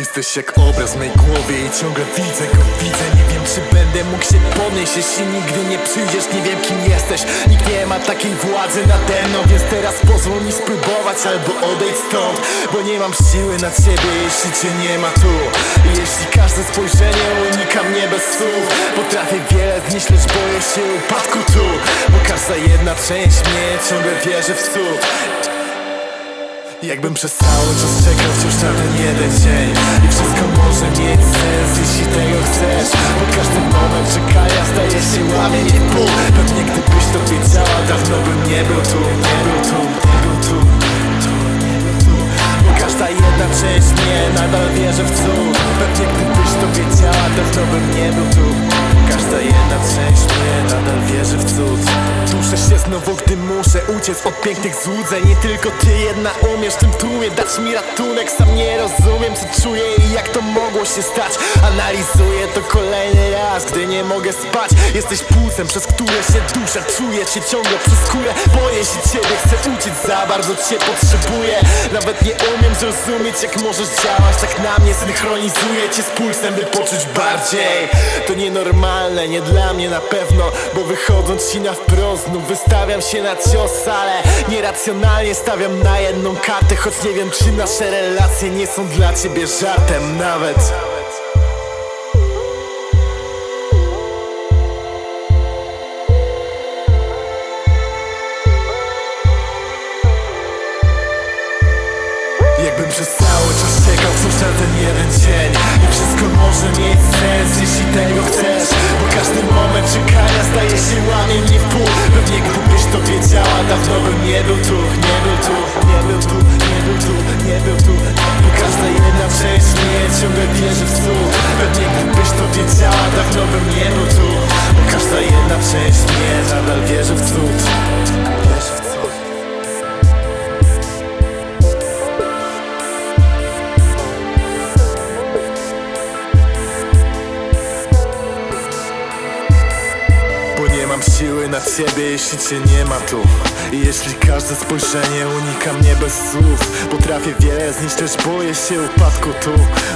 Jesteś jak obraz w mej głowie i ciągle widzę go, widzę. Nie wiem czy będę mógł się podnieść Jeśli nigdy nie przyjdziesz, nie wiem kim jesteś. Nikt nie ma takiej władzy nade mną Więc teraz pozwól mi spróbować albo odejdź stąd. Bo nie mam siły na ciebie, jeśli cię nie ma tu. I jeśli każde spojrzenie unika mnie bez słów Potrafię wiele znieść, lecz boję się upadku tu. Bo każda jedna część mnie ciągle wierzy w cud Jakbym przez cały czas czekał wciąż na ten jeden dzień. I wszystko może mieć sens, jeśli tego chcesz. Bo każdy moment czekania staje się łamień w pół. Pewnie gdybyś to wiedziała, dawno bym nie był tu Nie był tu, nie był tu, tu, nie był tu. Bo każda jedna część mnie nadal wierzy w cud. Pewnie gdybyś to wiedziała, dawno bym nie był tu Każda jedna część mnie nadal wierzy w cud. Duszę się znowu, gdy muszę uciec od pięknych złudzeń. Nie tylko ty jedna umiesz tym tłumie dać mi ratunek. Sam nie rozumiem co czuję i jak to mogło się stać. Analizuję to kolejny raz, gdy nie mogę spać. Jesteś płucem, przez które się duszę Czuję cię ciągle przez skórę Boję się ciebie, chcę uciec, za bardzo cię potrzebuję. Nawet nie umiem zrozumieć jak możesz działać. Tak na mnie synchronizuję cię z pulsem, by poczuć bardziej. To nienormalne, nie dla mnie na pewno Bo wychodząc ci na wprost znów wystawiam się na cios Ale nieracjonalnie stawiam na jedną kartę Choć nie wiem czy nasze relacje nie są dla ciebie żartem nawet. Jakbym przez cały czas czekał wciąż na ten jeden dzień I wszystko może mieć sens, jeśli był tu Nie był tu, nie był tu, nie był tu, nie był tu. Bo każda jedna część mnie ciągle wierzy w cud Pewnie gdybyś to wiedziała, dawno bym nie był tu. Bo każda jedna część mnie nadal wierzy w cud mam siły na ciebie, jeśli cię nie ma tu. I jeśli każde spojrzenie unika mnie bez słów Potrafię wiele zniszczyć, boję się upadku tu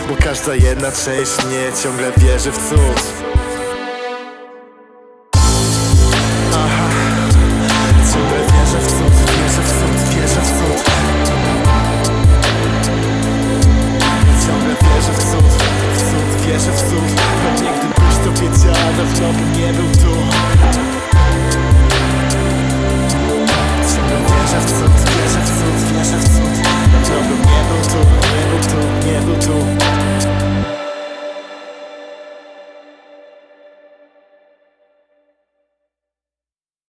Bo każda jedna część mnie ciągle wierzy w cud Dawno nie był tu.